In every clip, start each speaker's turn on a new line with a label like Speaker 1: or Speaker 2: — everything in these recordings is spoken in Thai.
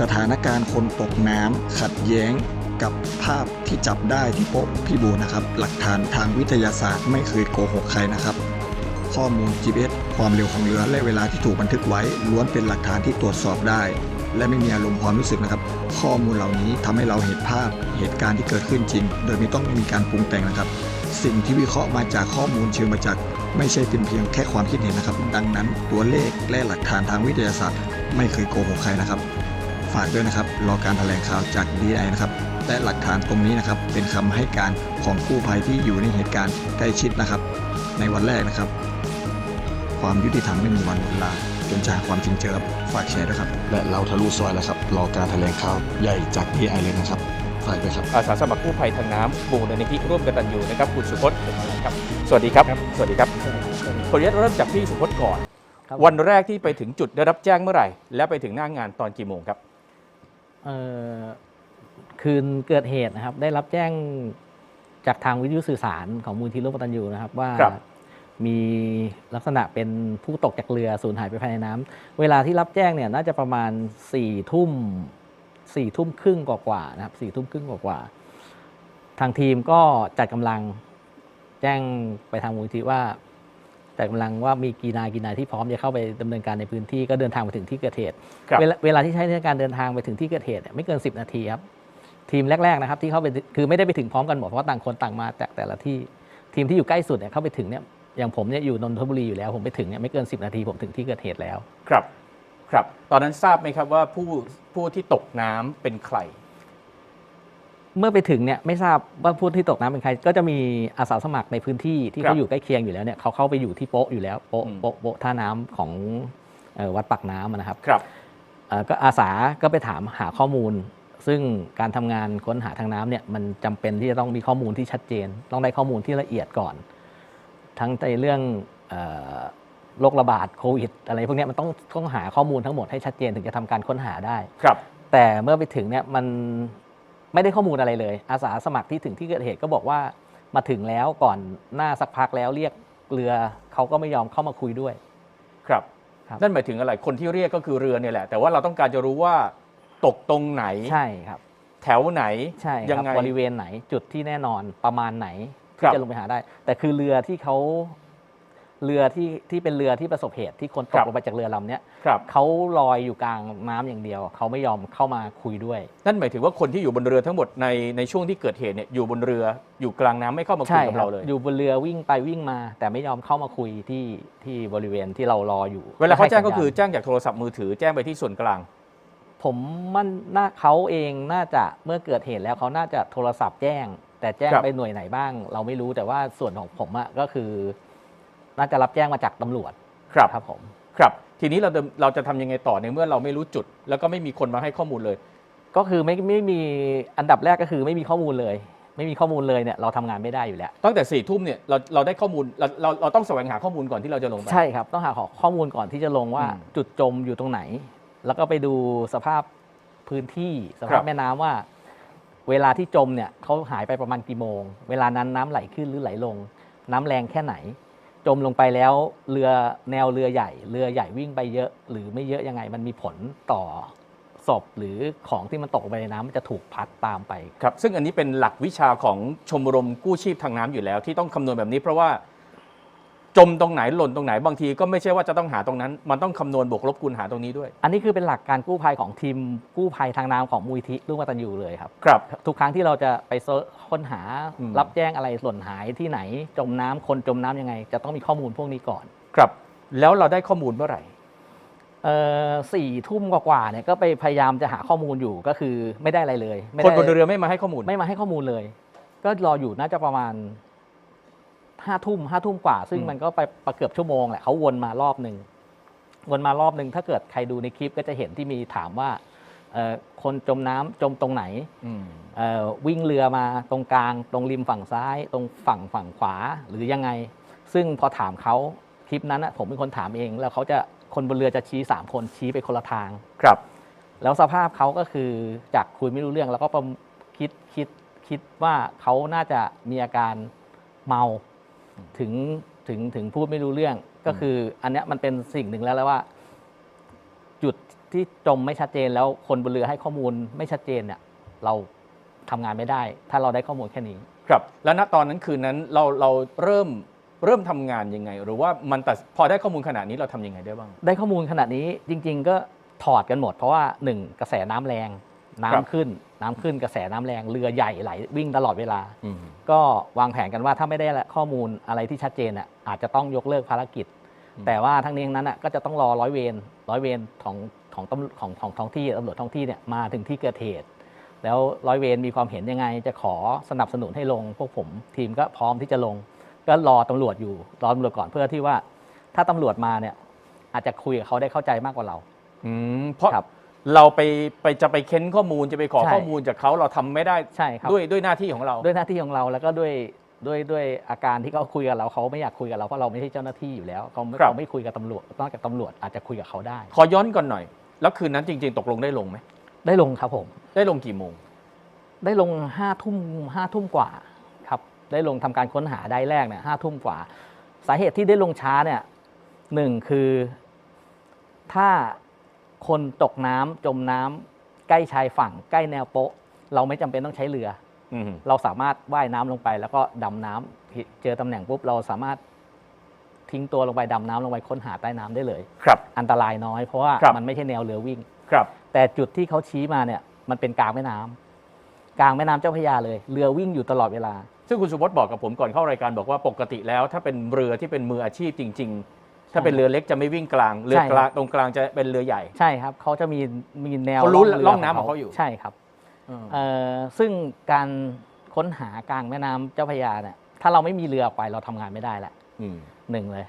Speaker 1: สถานการณ์คนตกน้ำขัดแย้งกับภาพที่จับได้ที่โป๊ะพี่บูนะครับ หลักฐานทางวิทยาศาสตร์ไม่เคยโกหกใครนะครับ ข้อมูล GPS ความเร็วของเรือและเวลาที่ถูกบันทึกไว้ ล้วนเป็นหลักฐานที่ตรวจสอบได้ และไม่มีอารมณ์ความรู้สึกนะครับ ข้อมูลเหล่านี้ทำให้เราเห็นภาพเหตุการณ์ที่เกิดขึ้นจริง โดยไม่ต้องมีการปรุงแต่งนะครับ สิ่งที่วิเคราะห์มาจากข้อมูลเชิงประจักษ์ไม่ใช่เป็นเพียงแค่ความคิดเห็นนะครับ ดังนั้นตัวเลขและหลักฐานทางวิทยาศาสตร์ ไม่เคยโกหกใครนะครับ ฝากด้วยนะครับ รอการแถลงข่าวจาก DI นะครับ และหลักฐานตรงนี้นะครับ เป็นคำให้การของกู้ภัยที่อยู่ในเหตุการณ์ใกล้ชิดนะครับ ในวันแรกนะครับ ความยุติธรรมไม่มีวันหมดลาจนจะหาความจริงเจอครับฝากแชร์ด้วยครับ และเราทะลุซอยแล้วครับ รอการแถลงข่าวใหญ่จาก DI เลยนะครับฝากด้วยครับ
Speaker 2: อาสาสมัครกู้ภัยทางน้ำมูลนิธิร่วมกตัญญูนะครับคุณสุพจน์เป็นอะไรครับสวัสดีครับ สวัสดีครับขออนุญาตเริ่มจากพี่สุพจน์ก่อน
Speaker 3: ครับ
Speaker 2: วันแรกที่ไปถึงจุดได้รับแจ้งเมื่อไหร่ และไปถึงหน้างานตอนกี่โมงครับ
Speaker 3: เอ่อ คืนเกิดเหตุนะครับ ได้รับแจ้งจากทางวิทยุสื่อสารของมูลที่ร่วมกตันยูนะครับ ว่า
Speaker 2: ครับ
Speaker 3: มีลักษณะเป็นผู้ตกจากเรือสูญหายไปภายในน้ำเวลาที่รับแจ้งเนี่ยน่าจะประมาณสี่ทุ่มสี่ทุ่มครึ่งกว่าๆนะครับสี่ทุ่มครึ่งกว่าๆทางทีมก็จัดกำลังแจ้งไปทางมูลที่ว่า จัดกำลังว่ามีกี่นายกี่นายที่พร้อมจะเข้าไปดำเนินการในพื้นที่ก็เดินทางไปถึงที่เกิดเหตุ
Speaker 2: ครับ
Speaker 3: เวลาเวลาที่ใช้ในการเดินทางไปถึงที่เกิดเหตุเนี่ยไม่เกิน 10 นาทีครับทีมแรกๆนะครับที่เข้าไปคือไม่ได้ไปถึงพร้อมกันหมดเพราะว่าต่างคนต่างมาจากแต่ละที่ทีมที่อยู่ใกล้สุดเนี่ยเข้าไปถึงเนี่ยอย่างผมเนี่ยอยู่นนทบุรีอยู่แล้ว ผมไปถึงเนี่ยไม่เกิน 10 นาทีผมถึงที่เกิดเหตุแล้ว
Speaker 2: ครับครับ ตอนนั้นทราบไหมครับว่าผู้ผู้ที่ตกน้ำเป็นใคร
Speaker 3: เมื่อไปถึงเนี่ยไม่ทราบว่าผู้ที่ตกน้ำเป็นใคร ก็จะมีอาสาสมัครในพื้นที่ที่
Speaker 2: ครับ
Speaker 3: เขาอยู่ใกล้เคียงอยู่แล้วเนี่ยเขาเข้าไปอยู่ที่โป๊ะอยู่แล้วโป๊ะ
Speaker 2: อืม
Speaker 3: โป๊ะโป๊ะท่าน้ำของเอ่อวัดปากน้ำอะนะครับ
Speaker 2: ครับ
Speaker 3: เอ่อก็อาสาก็ไปถามหาข้อมูล ซึ่งการทำงานค้นหาทางน้ำเนี่ยมันจำเป็นที่จะต้องมีข้อมูลที่ชัดเจน ต้องได้ข้อมูลที่ละเอียดก่อน ทั้งในเรื่องเอ่อโรคระบาดโควิดอะไรพวกเนี้ยมันต้องต้องหาข้อมูลทั้งหมดให้ชัดเจนถึงจะทำการค้นหาได้
Speaker 2: ครับ
Speaker 3: แต่เมื่อไปถึงเนี่ยมัน ไม่ได้ข้อมูลอะไรเลย อาสาสมัครที่ถึงที่เกิดเหตุก็บอกว่ามาถึงแล้วก่อนหน้าสักพักแล้วเรียกเรือเขาก็ไม่ยอมเข้ามาคุยด้วย
Speaker 2: ครับ
Speaker 3: ครับ
Speaker 2: นั่นหมายถึงอะไร คนที่เรียกก็คือเรือเนี่ยแหละ แต่ว่าเราต้องการจะรู้ว่าตกตรงไหน
Speaker 3: ใช่ครับ
Speaker 2: แถวไหน
Speaker 3: ใช่ค
Speaker 2: ยั
Speaker 3: รับ
Speaker 2: ไง
Speaker 3: บริเวณไหนจุดที่แน่นอนประมาณไหน
Speaker 2: ครั
Speaker 3: ที่
Speaker 2: บ
Speaker 3: จะลงไปหาได้ แต่คือเรือที่เขา เรือที่ที่เป็นเรือที่ประสบเหตุที่คนต
Speaker 2: ครั
Speaker 3: ก
Speaker 2: บ
Speaker 3: ลงไปจากเรือลำเนี้ย
Speaker 2: ครับ
Speaker 3: เขาลอยอยู่กลางน้ำอย่างเดียว เขาไม่ยอมเข้ามาคุยด้วย
Speaker 2: นั่นหมายถึงว่าคนที่อยู่บนเรือทั้งหมดในในช่วงที่เกิดเหตุเนี่ยอยู่บนเรืออยู่กลางน้ำไม่เข้ามาคุ
Speaker 3: ใช่
Speaker 2: ยกับ
Speaker 3: ครั
Speaker 2: เราเลย
Speaker 3: อยู่บนเรือวิ่งไปวิ่งมา แต่ไม่ยอมเข้ามาคุยที่ที่บริเวณที่เรารออยู่
Speaker 2: เวลาเขาแจ้ง
Speaker 3: ให้สัญญ
Speaker 2: ก็คือแจ้งจากโทรศัพท์มือถือแจ้งไปที่ส่วนกลาง
Speaker 3: ผมมันน่าเขาเองน่าจะเมื่อเกิดเหตุแล้วเขาน่าจะโทรศัพท์แจ้ง แต่แจ้ง
Speaker 2: ครับ
Speaker 3: ไปหน่วยไหนบ้าง เราไม่รู้แต่ว่าส่วนของผมอะก็คือ น่าจะรับแจ้งมาจากตำรวจ
Speaker 2: ครับ
Speaker 3: ครับผม
Speaker 2: ครับทีนี้เราจะเราจะทำยังไงต่อในเมื่อเราไม่รู้จุด แล้วก็ไม่มีคนมาให้ข้อมูลเลย
Speaker 3: ก็คือไม่ไม่มีอันดับแรกก็คือไม่มีข้อมูลเลย ไม่มีข้อมูลเลยเนี่ยเราทำงานไม่ได้อยู่แล้ว
Speaker 2: ตั้งแต่สี่ทุ่มเนี่ยเราเราได้ข้อมูลเราเราเราต้องแสวงหาข้อมูลก่อนที่เราจะลงไป
Speaker 3: ใช่ครับ ต้องหาขอข้อมูลก่อนที่จะลงว่า
Speaker 2: อืม
Speaker 3: จุดจมอยู่ตรงไหน แล้วก็ไปดูสภาพพื้นที่ส
Speaker 2: ครั
Speaker 3: ภาพ
Speaker 2: บ
Speaker 3: แม่น้ำว่า เวลาที่จมเนี่ยเขาหายไปประมาณกี่โมง เวลานั้นน้ำไหลขึ้นหรือไหลลง น้ำแรงแค่ไหน จมลงไปแล้วเรือแนวเรือใหญ่ เรือใหญ่วิ่งไปเยอะ หรือไม่เยอะยังไงมันมีผลต่อศพหรือของที่มันตกไปในน้ำมันจะถูกพัดตามไป
Speaker 2: ครับ ซึ่งอันนี้เป็นหลักวิชาของชมรมกู้ชีพทางน้ำอยู่แล้วที่ต้องคำนวณแบบนี้เพราะว่า จมตรงไหนหล่นตรงไหนบางทีก็ไม่ใช่ว่าจะต้องหาตรงนั้น มันต้องคำนวณบวกลบคูณหาตรงนี้ด้วย
Speaker 3: อันนี้คือเป็นหลักการกู้ภัยของทีมกู้ภัยทางน้ำของมูลที่ร่วมกตันยูเลยครับ
Speaker 2: ครับ
Speaker 3: ทุกครั้งที่เราจะไปเซิร์ชค้นหา
Speaker 2: อืม
Speaker 3: รับแจ้งอะไรหล่นหายที่ไหนจมน้ำคนจมน้ำยังไง จะต้องมีข้อมูลพวกนี้ก่อน
Speaker 2: ครับ แล้วเราได้ข้อมูลเมื่อไหร่
Speaker 3: เอ่อสี่ทุ่มกว่าๆเนี่ยก็ไปพยายามจะหาข้อมูลอยู่ก็คือไม่ได้อะไรเลยไม่
Speaker 2: คน
Speaker 3: ได้
Speaker 2: บนเรือไม่มาให้ข้อมูล
Speaker 3: ไม่มาให้ข้อมูลเลย ก็รออยู่น่าจะประมาณ ห้าทุ่มห้าทุ่มกว่า ซึ่ง
Speaker 2: อืม
Speaker 3: มันก็ไปประเกือบชั่วโมงแหละเขาวนมารอบหนึ่งวนมารอบหนึ่งถ้าเกิดใครดูในคลิปก็จะเห็นที่มีถามว่าเอ่อคนจมน้ำจมตรงไหน
Speaker 2: อืม
Speaker 3: เอ่อวิ่งเรือมาตรงกลาง ตรงริมฝั่งซ้าย ตรงฝั่งฝั่งขวาหรือยังไง ซึ่งพอถามเขาคลิปนั้นนะผมเป็นคนถามเอง แล้วเขาจะคนบนเรือจะชี้สามคนชี้ไปคนละทาง
Speaker 2: ครับ
Speaker 3: แล้วสภาพเขาก็คือจากคุยไม่รู้เรื่องแล้วก็ประคิดคิดคิดว่าเขาน่าจะมีอาการเมา ถึงถึงถึงพูดไม่รู้เรื่อง ก็คืออันเนี้ยมันเป็นสิ่งหนึ่งแล้วแล้วว่า จุดที่จมไม่ชัดเจนแล้วคนบนเรือให้ข้อมูลไม่ชัดเจนเนี่ย เราทำงานไม่ได้ ถ้าเราได้ข้อมูลแค่นี้
Speaker 2: ครับ แล้วณตอนนั้นคืนนั้นเราเราเริ่มเริ่มทำงานยังไง หรือว่ามันแต่พอได้ข้อมูลขนาดนี้เราทำยังไงได้บ้าง
Speaker 3: ได้ข้อมูลขนาดนี้จริง ๆ ก็ถอดกันหมด เพราะว่าหนึ่งกระแสน้ำแรง น้ำ
Speaker 2: ครับ
Speaker 3: ขึ้น น้ำขึ้นกระแสน้ำแรงเรือใหญ่ไหลวิ่งตลอดเวลา
Speaker 2: อืม
Speaker 3: ก็วางแผนกันว่าถ้าไม่ได้ข้อมูลอะไรที่ชัดเจนอะอาจจะต้องยกเลิกภารกิจ
Speaker 2: อืม
Speaker 3: แต่ว่าทั้งนี้ทั้งนั้นอะก็จะต้องรอร้อยเวรร้อยเวรของของตำของของท้องที่ตำรวจท้องที่เนี่ยมาถึงที่เกิดเหตุ แล้วร้อยเวรมีความเห็นยังไง จะขอสนับสนุนให้ลง พวกผมทีมก็พร้อมที่จะลง ก็รอตำรวจอยู่รอตำรวจก่อนเพื่อที่ว่า ถ้าตำรวจมาเนี่ยอาจจะคุยกับเขาได้เข้าใจมากกว่าเรา
Speaker 2: อืมเพราะ
Speaker 3: ครับ
Speaker 2: เราไปไปจะไปเค้นข้อมูลจะไปขอ
Speaker 3: ใช่
Speaker 2: ข้อมูลจากเขาเราทำไม่ได้
Speaker 3: ใช่ครับ
Speaker 2: ด้วยด้วยหน้าที่ของเรา
Speaker 3: ด้วยหน้าที่ของเราแล้วก็ด้วยด้วยด้วยอาการที่เขาคุยกับเราเขาไม่อยากคุยกับเราเพราะเราไม่ใช่เจ้าหน้าที่อยู่แล้วเขาไม่
Speaker 2: ครับ
Speaker 3: เขาไม่คุยกับตำรวจนอกจากตำรวจอาจจะคุยกับเขาได้
Speaker 2: ขอย้อนก่อนหน่อย แล้วคืนนั้นจริง ๆ ตกลงได้ลงไหม
Speaker 3: ได้ลงครับผม
Speaker 2: ได้ลงกี่โมง
Speaker 3: ได้ลงห้าทุ่มห้าทุ่มกว่าครับ ได้ลงทำการค้นหาได้แรกเนี่ยห้าทุ่มกว่า สาเหตุที่ได้ลงช้าเนี่ยหนึ่งคือถ้า คนตกน้ำจมน้ำใกล้ชายฝั่ง ใกล้แนวโป๊ะ เราไม่จำเป็นต้องใช้เรือ
Speaker 2: อืม
Speaker 3: เราสามารถว่ายน้ำลงไป แล้วก็ดำน้ำเจอตำแหน่งปุ๊บเราสามารถทิ้งตัวลงไปดำน้ำลงไปค้นหาใต้น้ำได้เลย
Speaker 2: ครับ
Speaker 3: อันตรายน้อยเพราะว่า
Speaker 2: ครับ
Speaker 3: มันไม่ใช่แนวเรือวิ่ง
Speaker 2: ครับ
Speaker 3: แต่จุดที่เขาชี้มาเนี่ย มันเป็นกลางแม่น้ำกลางแม่น้ำเจ้าพระยาเลย เรือวิ่งอยู่ตลอดเวลา
Speaker 2: ซึ่งคุณสุพจน์บอกกับผมก่อนเข้ารายการบอกว่าปกติแล้ว ถ้าเป็นเรือที่เป็นมืออาชีพจริงๆ ถ้าเป็นเรือเล็กจะไม่วิ่งกลาง เรือ
Speaker 3: ใช่
Speaker 2: กลางตรงกลางจะเป็นเรือใหญ่
Speaker 3: ใช่ครับเขาจะมีมีแนว
Speaker 2: เขารู้
Speaker 3: เร่
Speaker 2: องน้ำของเขาอยู่
Speaker 3: ใช่ครับเอ่อซึ่งการค้นหากลางแม่น้ำเจ้าพระยาเนี่ยถ้าเราไม่มีเรือออกไปเราทำงานไม่ได้ละ
Speaker 2: อืม
Speaker 3: หนึ่งเลย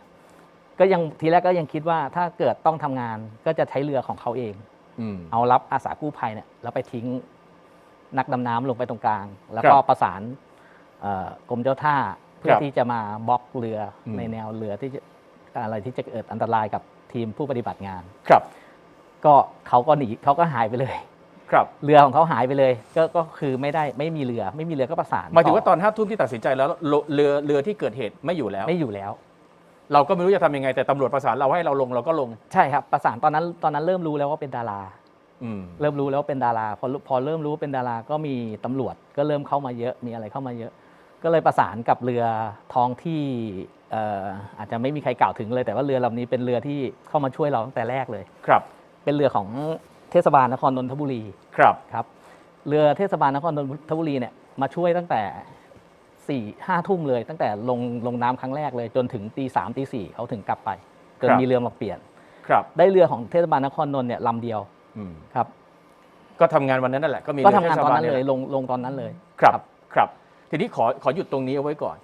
Speaker 3: ก็ยังทีแรกก็ยังคิดว่าถ้าเกิดต้องทำงานก็จะใช้เรือของเขาเอง
Speaker 2: อืม
Speaker 3: เอารับอาสากู้ภัยเนี่ยแล้วไปทิ้งนักดำน้ำลงไปตรงกลาง แล้วก็
Speaker 2: ครับ
Speaker 3: ประสานเอ่อกรมเจ้าท่า เพื่
Speaker 2: ค
Speaker 3: อ
Speaker 2: รับ
Speaker 3: ที่จะมาบล็อกเรือ
Speaker 2: อืม
Speaker 3: ในแนวเรือที่จะ อะไรที่จะเกิดอันตรายกับทีมผู้ปฏิบัติงาน
Speaker 2: ครับ
Speaker 3: ก็เขาก็หนีเขาก็หายไปเลย
Speaker 2: ครับ
Speaker 3: เรือของเขาหายไปเลย ก็ก็คือไม่ได้ไม่มีเรือ ไม่มีเรือก็ประสาน
Speaker 2: หมายถึงว่าตอนห้าทุ่มที่ตัดสินใจแล้วเรือเรือเรือที่เกิดเหตุไม่อยู่แล้ว
Speaker 3: ไม่อยู่แล้ว
Speaker 2: เราก็ไม่รู้จะทำยังไงแต่ตำรวจประสานเราให้เราลงเราก็ลง
Speaker 3: ใช่ครับประสานตอนนั้นตอนนั้นเริ่มรู้แล้วว่าเป็นดารา
Speaker 2: อืม
Speaker 3: เริ่มรู้แล้วว่าเป็นดาราพอรู้พอเริ่มรู้ว่าเป็นดาราก็มีตำรวจก็เริ่มเข้ามาเยอะมีอะไรเข้ามาเยอะ ก็เลยประสานกับเรือท้องที่เอ่ออาจจะไม่มีใครกล่าวถึงเลย แต่ว่าเรือลำนี้เป็นเรือที่เข้ามาช่วยเราตั้งแต่แรกเลย
Speaker 2: ครับ
Speaker 3: เป็นเรือของเทศบาลนครนนทบุรี
Speaker 2: ครับ
Speaker 3: ครับ เรือเทศบาลนครนนทบุรีเนี่ยมาช่วยตั้งแต่สี่ห้าทุ่มเลย ตั้งแต่ลงลงน้ำครั้งแรกเลย จนถึงตีสามตีสี่เขาถึงกลับไปจนมีเรือมาเปลี่ยน
Speaker 2: ครับ
Speaker 3: ได้เรือของเทศบาลนครนนท์เนี่ยลำเดียว
Speaker 2: อืม
Speaker 3: ครับ
Speaker 2: ก็ทำงานวันนั้นนั่นแหละก็มี
Speaker 3: ก็
Speaker 2: เรือ
Speaker 3: ทำงาน
Speaker 2: เทศ
Speaker 3: ตอน
Speaker 2: บา
Speaker 3: นั้นเลย
Speaker 2: แหะ
Speaker 3: ลงลงตอนนั้นเลย
Speaker 2: ครับครับ ทีนี้ขอขอหยุดตรงนี้เอาไว้ก่อน